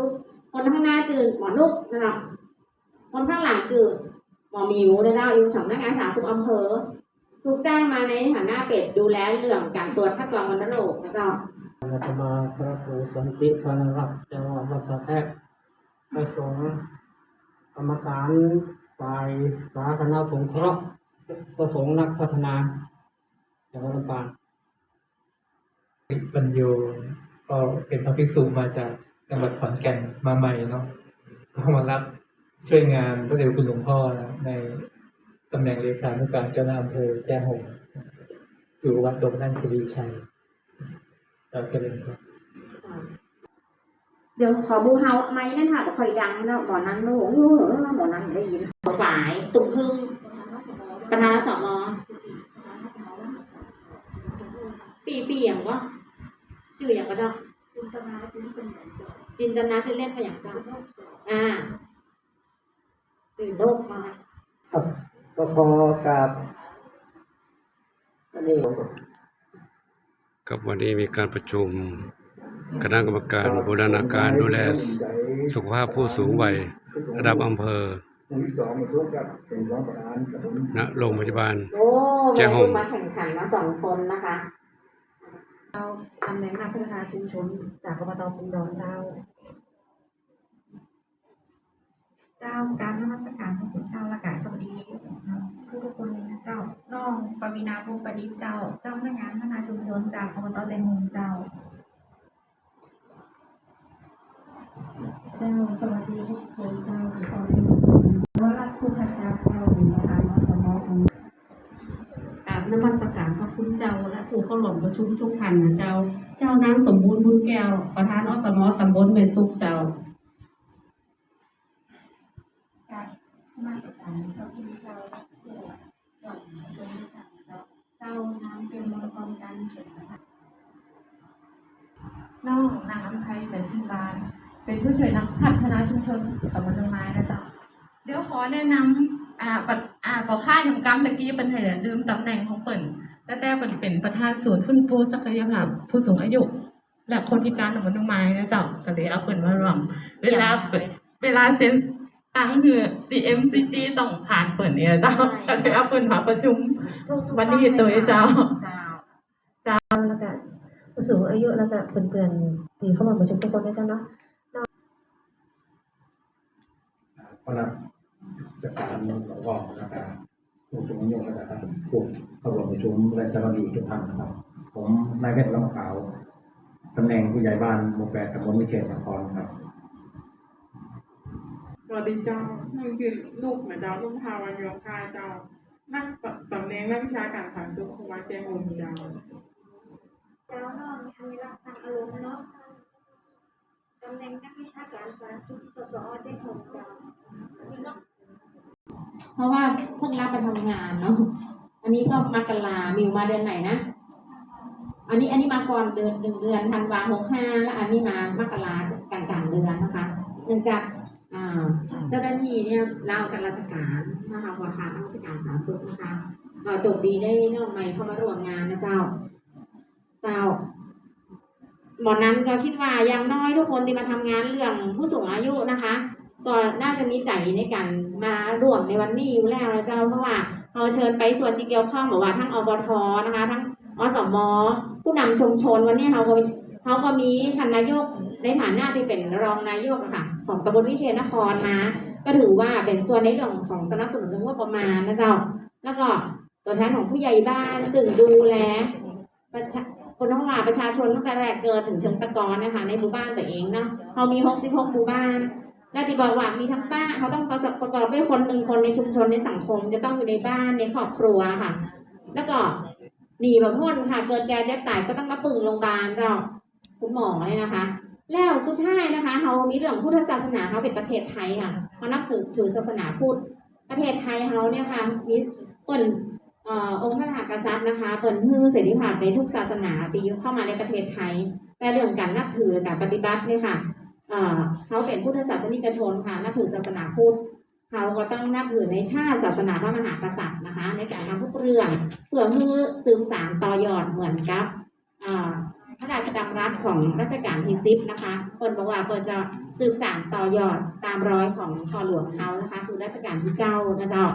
ทุกคนข้างหน้าจืดหมอนุกนะครับคนข้างหลังจืดหมอหมิวนะเจ้าอยู่สำนักงานสาธารณสุขอำเภอถูกจ้างมาในฐานะเป็ดดูแลเรื่องการตรวจคัดกรองวัณโรคนะเจ้าอาตมาพระครูสันติพารักษ์จังหวัดวัดสะแทกประสงค์กรรมการฝ่ายสาธารณสงเคราะห์ประสงค์นักพัฒนาจังหวัดลำปางปัญโยก็เป็นพระภิกษุมาจาก จังหวัดขอนแก่นมาใหม่เนาะก็มารับช่วยงานพระเดชคุณหลวงพ่อนะในตำแหน่งเลขานุการเจ้าหน้าอำเภอแจ้ห่มอยู่วัดดงนั่นคดีชัยเราจะเป็นครับเดี๋ยวขอบูเฮาไหมนั่นค่ะคอยดังเนาะหมอนั้นโอ้โหหมอนั้นได้ยินฝ่ายตุ่มพึ่งปราสมปีปีอย่างก็จื่ออย่างก็ด อกจินตนาที่เล่นไปอย่างเจ้าอ่าตื่นโลกมาครับก็ขอกราบอันนี้ครับวันนี้มีการประชุม คณะกรรมการบูรณาการดูแลสุขภาพผู้สูงวัยระดับอำเภอผมที่สองมาช่วงกับเป็นรองประธานกับผมณโรงพยาบาลโอ้แจ้แม่งห่มมาแข่งขันมาสองคนนะคะตำแหน่งนักพัฒนาชุมชนจากอบตปุงดอนเจ้า เจ้าการนมัสการพระคุณเจ้าละกาสวัสดีผู้ทุกคนเลยนะเจ้าน้องปวีนาภูประดิษฐ์เจ้า เจ้าพนักงานพัฒนาชุมชนจากอบตแตงโมเจ้าเจ้าสวัสดีทุกคนเจ้าขอเป็นว่ารักผู้พัฒนาเจ้าหรือประธานสมของกราบนมัสการพระคุณเจ้าและสู่เข้าหลงประชุมทุกท่านนะเจ้า เจ้านางสมบูรณ์บุญแก้วประธานอสมอตำบลเมสุกเจ้า การมาตรฐานเจ้าที่เจ้าเพื่อหวังตรงนี้ค่ะเจ้าเจ้าน้ำเป็น มรดกการเฉลิมพระน้องนางอัมไพแต่ชินบาน เป็นผู้ช่วยนักพัฒนาชุมชนตำบลดงไม้นะเจ้าเดี๋ยวขอแนะนำอ่าปัดอ่าขอค่ายของกรรมตะกี้เป็นเหตุลืมตำแหน่งของเปิ่นแต่แต่เปิ่นเป็นประธานศูนย์ฟื้นฟูศักยภาพผู้สูงอายุ และคนพิการตำบลดงไม้นะเจ้าก็เลยเอาเปิ่นมารวมเวลาเปิดเวลาเซ็นตั้งคือ CMCG ต้องผ่านเปิดเนี่ยเจ้าก็เลยเอาเปิดมาประชุมวันนี้ตัวเจ้า แล้วก็ผู้สูงอายุแล้วก็เพื่อนๆที่เข้ามาประชุมทุกคนด้วยกันเนาะคณะจัดการหลวงพ่อนะครับผู้สูงอายุนะครับผู้เข้าร่วมประชุมและเจ้าหน้าที่ทุกท่านนะครับ ผมนายเพชรลำขาวตำแหน่งผู้ใหญ่บ้านหมู่แปดตำบลมิเชษนครครับสวัสดีเจ้านั่นคือลูกเหมือนเจ้าลูกพาวันยองคายเจ้านักตำแหน่งนักวิชาการขันสุขวัดเจงงเจ้า แล้วน้องทำรักทางอารมณ์เนาะตำแหน่งนักวิชาการสารณสุขสสอเจ้าของเจ้าเพราะว่าเพิ่งรับไปทำงานเนาะอันนี้ก็มกรามิวมาเดือนไหนนะ อันนี้อันนี้มาก่อนเดือนหนึ่งเดือนธันวาหกห้าแล้วอันนี้มามกรากลางกลางเดือนนะคะเนื่องจากเจ้าหน้าที่เนี่ยเลาจากราชการนะคะวาคาราชการสาธารณสุขนะคะเอ่อจบดีได้น้องใหม่เข้ามาร่วมงานนะเจ้า เจ้าหมอนั้นก็คิดว่าอย่างน้อยทุกคนที่มาทำงานเรื่องผู้สูงอายุนะคะ ก็น่าจะมีใจในการมาร่วมในวันนี้อยู่แล้วนะเจ้าเพราะว่าเราเชิญไปส่วนที่เกี่ยวข้องแบบว่าทั้งอบทนะคะ ทั้งอสมผู้นำชุมชนวันนี้เขาก็เขาก็มีท่านนายกในฐานะที่เป็นรองนายกค่ะ ของตำบลวิเชียรนครนะก็ถือว่าเป็นส่วนในเรื่องของสนับสนุนเรื่องงบประมาณนะเจ้า แล้วก็ตัวแทนของผู้ใหญ่บ้านซึ่งดูแลประชา คนท้องหลาประชาชนตั้งแต่แรกเกิดถึงเชิงตะกอนนะคะ ในหมู่บ้านตัวเองเนาะเขามี 66 หมู่บ้านและที่บอกว่ามีทั้งบ้าเขาต้องประกอบด้วยคนหนึ่งคนในชุมชนในสังคม จะต้องอยู่ในบ้านในครอบครัวค่ะ แล้วก็หนีแบบพ้นค่ะ เกิดแก่เจ็บตายก็ต้องมาปึงโรงพยาบาลเจ้าคุณหมอเนี่ยนะคะ แล้วสุดท้ายนะคะเขามีเรื่องพุทธศาสนาเขาเป็นประเทศไทยค่ะเขานับถือถือศาสนาพุทธประเทศไทยเขาเนี่ยค่ะมีเปิ่น องค์พระมหากษัตริย์นะคะเปิ่นฮือเสรีภาพในทุกศาสนาตีเข้ามาในประเทศไทย แต่เรื่องการนับถือการปฏิบัติเนี่ยค่ะเขาเป็นพุทธศาสนิกชนค่ะนับถือศาสนาพุทธเขาก็ต้องนับถือในชาติศาสนาพระมหากษัตริย์นะคะ ในการทำทุกเรื่องเพื่อมือซึมสารต่อยอดเหมือนกับพระราชดำรัสของรัชกาลที่สิบนะคะเปิดบอกว่าเปิดจะสืบสานต่อยอดตามรอยของพ่อหลวงเขานะคะ คือรัชกาลที่เก้านะเจ้า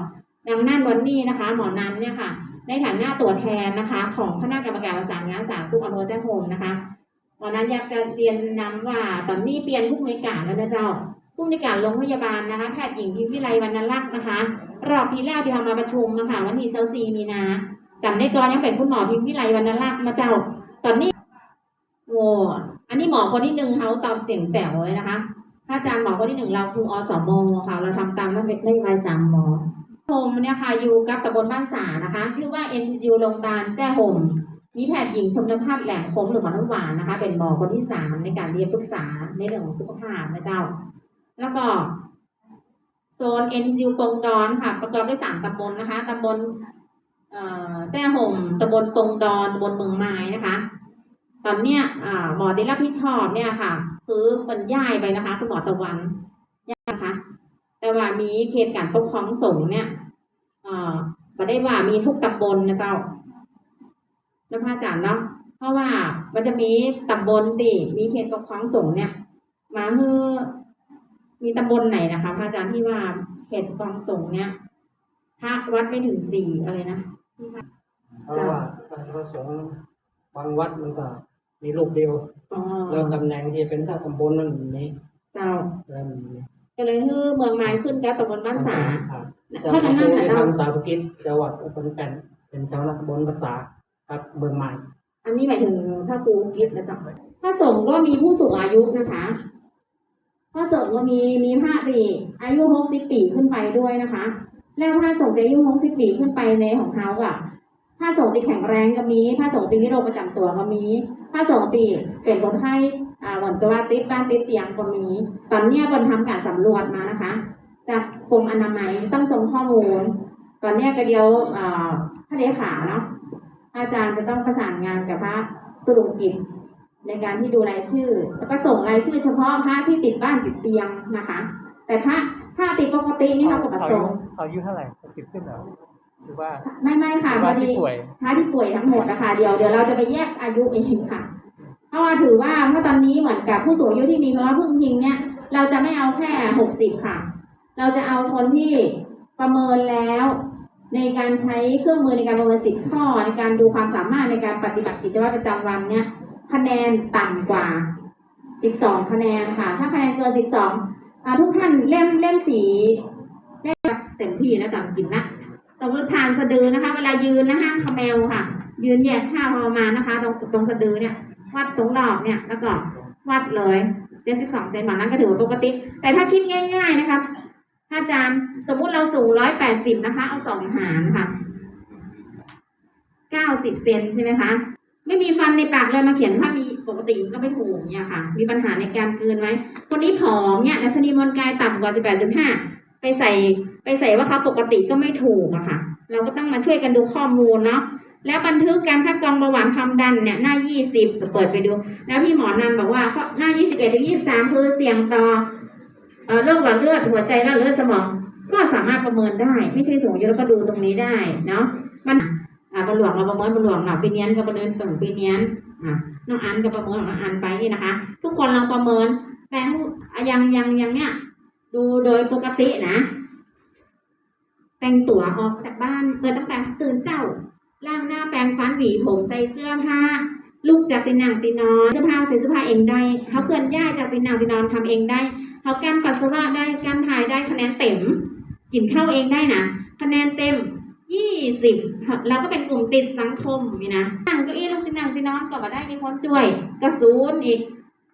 ดังนั้นวันนี้นะคะ หมอนันเนี่ยค่ะในฐานะตัวแทนนะคะ ของคณะกรรมการประสานงานสาธารณสุขอำเภอแจ้ห่มนะคะหมอนันอยากจะเรียนนำว่าตอนนี้เปลี่ยนผู้ในการแล้วนะเจ้าผู้ในการโรงพยาบาลนะคะแพทย์หญิงพิมพิไลวรรณลักษ์นะคะ รอบที่แล้วที่ทำมาประชุมนะคะวันที่เซลซีมีนาจำได้ตอนยังเป็นคุณหมอพิมพิไลวรรณลักษ์มาเจ้า ตอนนี้โอ้อันนี้หมอคนที่หนึ่งเขาตอบเสียงแจ๋วเลยนะคะ ถ้าอาจารย์หมอคนที่หนึ่งเราคืออสมค่ะเราทำตามนโยบายสามหมอ โฮมเนี่ยค่ะอยู่กับตำบลบ้านสานะคะ ชื่อว่า NCU โรงพยาบาลแจ้ห่มมีแพทย์หญิงชมนภาพแหลมคมหรือหมอน้ำหวานนะคะ เป็นหมอคนที่สามในการเรียนปรึกษาในเรื่องของสุขภาพนะเจ้า แล้วก็โซน NCU ปงดอนค่ะ ประกอบด้วยสามตำบลนะคะตำบลแจ้ห่มตำบลปงดอนตำบลเมืองไม้นะคะ ตอนเนี้ยหมอได้รับผิดชอบเนี่ยค่ะ คือมันย้ายไปนะคะ คุณหมอตะวันย้ายนะคะ แต่ว่ามีเขตการปกครองสงฆ์เนี่ยเอ่อมาได้ว่ามีทุกตำบลนะเจ้าแล้วพระอาจารย์เนาะ เพราะว่ามันจะมีตำบลติมีเขตปกครองสงฆ์เนี่ย มาคือมีตำบลไหนนะคะพระอาจารย์ที่ว่าเขตปกครองสงฆ์เนี่ยพระวัดไม่ถึงสี่อะไรนะเพราะว่าพระสงฆ์บางวัดมันก็มีรูปเดียวอ๋อแล้วตำแหน่งที่เป็นท่าตำบลนั่นมีเจ้าแล้วมี ก็เลยคือเมืองไม้ขึ้นกับตำบลบ้านสาครับเพราะฉะนั้นในนะเจ้าทางสาธกิจจังหวัดอุบลกันเป็นชาวนาตำบลภาษาครับเมืองใหม่อันนี้หมายถึงถ้าครูกิฟนะจ๊ะพระสงฆ์ก็มีผู้สูงอายุนะคะพระสงฆ์ก็มีมีพระดีอายุหกสิบปีขึ้นไปด้วยนะคะ แล้วพระสงฆ์จะอายุหกสิบปีขึ้นไปในของเขาอะพระสงฆ์ที่แข็งแรงก็มีพระสงฆ์ที่มีโรคประจำตัวก็มีพระสงฆ์ที่เป็นคนไข้ อ่าหวันตัวติดบ้านติดเตียงก็มี ตอนเนี้ยบนทำการสำรวจมานะคะ จากกรมอนามัยต้องส่งข้อมูล ตอนเนี้ยก็เดียวอ่าท่านเลขาเนาะอาจารย์จะต้องประสานงานกับพระตุลงกิจในการที่ดูรายชื่อ แล้วก็ส่งรายชื่อเฉพาะพระที่ติดบ้านติดเตียงนะคะ แต่พระพระติดปกตินี่เขาก็ประสงค์อายุเท่าไหร่หกสิบขึ้นเหรอหรือว่าไม่ไม่ค่ะหรือพอว่าดีที่ป่วยพระที่ป่วยทั้งหมดนะคะเดี๋ยวเดี๋ยวเราจะไปแยกอายุเองค่ะเพ ราะว่าถือว่าเพราะตอนนี้เหมือนกับผู้สูงอายุที่มีภาวะพึ่งพิงเนี่ย เราจะไม่เอาแค่หกสิบค่ะ เราจะเอาคนที่ประเมินแล้ว ในการใช้เครื่องมือในการประเมินสิบข้อ ในการดูความสามารถในการปฏิบัติกิจวัตรประจำวันเนี่ย คะแนนต่ำกว่า12คะแนนค่ะ ถ้าคะแนนเกิน12อ่าทุกท่านเล่มเล่มสีเล่มเต็มที่นะจำกินนะสมมติทานสะดือนะคะ เวลายืนนะห้ามขมแมวค่ะ ยืนแยกท่าพอประมาณนะคะ ตรงตรงสะดือเนี่ย วัดตรงรอบเนี่ยแล้วก็วัดเลย72เซนหมานั้นก็ถือว่าปกติ แต่ถ้าคิดง่าย ๆนะคะถ้าอาจารย์สมมุติเราสูง180นะคะ เอาสองหารค่ะ90เซนใช่ไหมคะไม่มีฟันในปากเลยมาเขียนว่ามีปกติก็ไม่ถูกเนี่ยค่ะ มีปัญหาในการเกลืนไหมคนนี้ผอมเนี่ยดัชนีมวลกายต่ำกว่า 18.5 ไปใส่ไปใส่ว่าเขาปกติก็ไม่ถูกอะค่ะ เราก็ต้องมาช่วยกันดูข้อมูลเนาะ แล้วบันทึกการคัดกรองเบาหวานความดันเนี่ยหน้า 20 เปิดไปดู แล้วพี่หมอนันบอกว่าข้อหน้า 21ถึง23 คือเสี่ยงต่อโรคหลอดเลือดหัวใจและเลือดสมอง ก็สามารถประเมินได้ ไม่ใช่สูงเยอะแล้วก็ดูตรงนี้ได้เนาะมันอ่าบรรหลวงเราประเมินบรรหลวงเราปีเนี้ยนก็ประเมินตึงปีเนี้ยนอ่าน้องอันก็ประเมินน้ออันไปนี่นะคะ ทุกคนลองประเมินแต่ยังยังยังเนี่ยดูโดยปกตินะ แต่งตัวออกจากบ้านเกิดตั้งแต่ตื่นเจ้า ล้างหน้าแปรงฟันหวีผมใส่เสื้อผ้าลูกจากตีนหนังตีนอนเสื้อผ้าใส่เสื้อผ้าเองได้เขาเคลื่อนย้าจากตีนหนังตีนอนทำเองได้เขาการปัสสาวะได้การถ่ายได้คะแนนเต็มกินข้าวเองได้นะคะแนนเต็มยี่สิบเราก็เป็นกลุ่มติดสังคมนี่นะนั่งเก้าอี้ลงสินั่งสินอนก็มาได้มีคนช่วย ก็ศูนย์อีก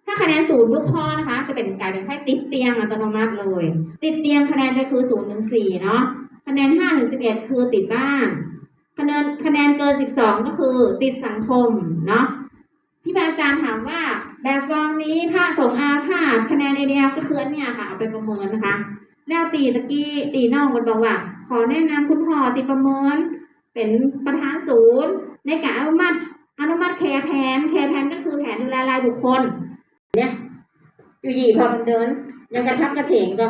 ถ้าคะแนนศูนย์ลูกข้อนะคะ จะเป็นกลายเป็นแค่ติดเตียงอัตโนมัติเลย ติดเตียงคะแนนจะคือศูนย์ถึงสี่เนาะคะแนนห้าถึงสิบเอ็ดคือติดบ้าน คะแนนคะแนนเกินสิบสองก็คือติดสังคมเนาะพี่อาจารย์ถามว่าแบบฟองนี้ผ้าสงอาผ้าคะแนนเอเดียก็คือเนี่ยค่ะเอาไปประเมินนะคะ แล้วตีตะกี้ตีน้องมันบอกว่า ขอแนะนำคุณพ่อติประเมิน เป็นประธานศูนย์ ในการอนุมัติอนุมัติแคร์แผนแคร์แผนก็คือแผนดูแลรายบุคคล เนี่ยอยู่หยีพอมันเดิน ยังกระชับกระเฉงก็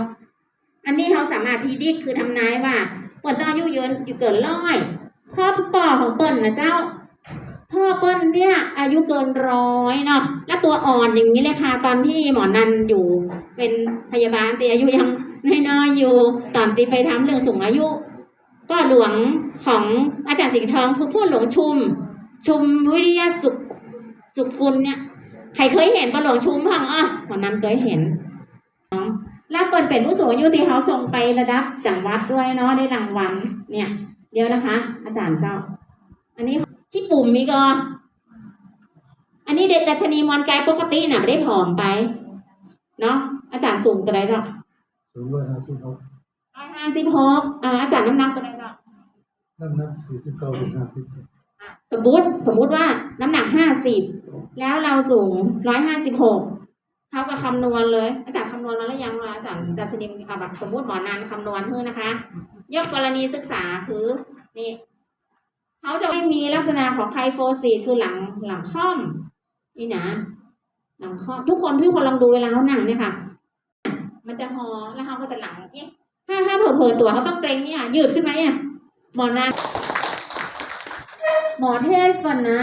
อันนี้เขาสามารถพีดิคือทำนายว่าเปิดต้องอายุยืนอยู่เกินร้อย พ่อป่อของเปิ่นนะเจ้าพ่อพ่อเปิ้ลเนี่ยอายุเกินร้อยเนาะแล้วตัวอ่อนอย่างนี้เลยค่ะ ตอนที่หมอนันอยู่เป็นพยาบาลตีอายุยังน้อยๆอยู่ตอนตีไปทำเรื่องสูงอายุ ก็หลวงของอาจารย์สิงห์ทองคือผู้หลวงชุม ชุมวิริยสุขสุขกุลเนี่ยใครเคยเห็นปะหลวงชุมพังอะหมอนันเคยเห็นนะแล้วเปิดเป็นผู้สูงอายุที่เขาส่งไประดับจังหวัดด้วยเนาะได้รางวัลเนี่ย เดี๋ยวนะคะ อาจารย์เจ้า อันนี้ที่ปุ่มมีก็อันนี้เด็กดัชนีมอนกายปกติน่ะไม่ได้ผอมไป เนาะอาจารย์สูงตัวใดเจ้าสูงร้อยห้าสิบหกร้อยห้าสิบหกอ่าอาจารย์น้ำหนักตัวใดเจ้าน้ำหนักสี่สิบเก้าถึงห้าสิบสมมติสมมุติว่าน้ำหนักห้าสิบแล้วเราสูงร้อยห้าสิบหกเขาก็คำนวณเลย อาจารย์คำนวณมาแล้วยังว่าอาจารย์ดัชนีอะแบบสมมติหมอนานคำนวณเพื่อนะคะ ยกกรณีศึกษาคือนี่เขาจะไม่มีลักษณะของไคโฟซีคือหลังหลังค่อม นี่นะ หลังค่อม ทุกคนทุกคนลองดูเวลาเขานั่งเนี่ยค่ะมันจะหอแล้วเขาก็จะหลังเอ๊ะถ้าถ้าเผลอๆตัวเขาต้องเกรงเนี่ยยืดขึ้นไหมอะหมอนาหมอเทสก่อนนะ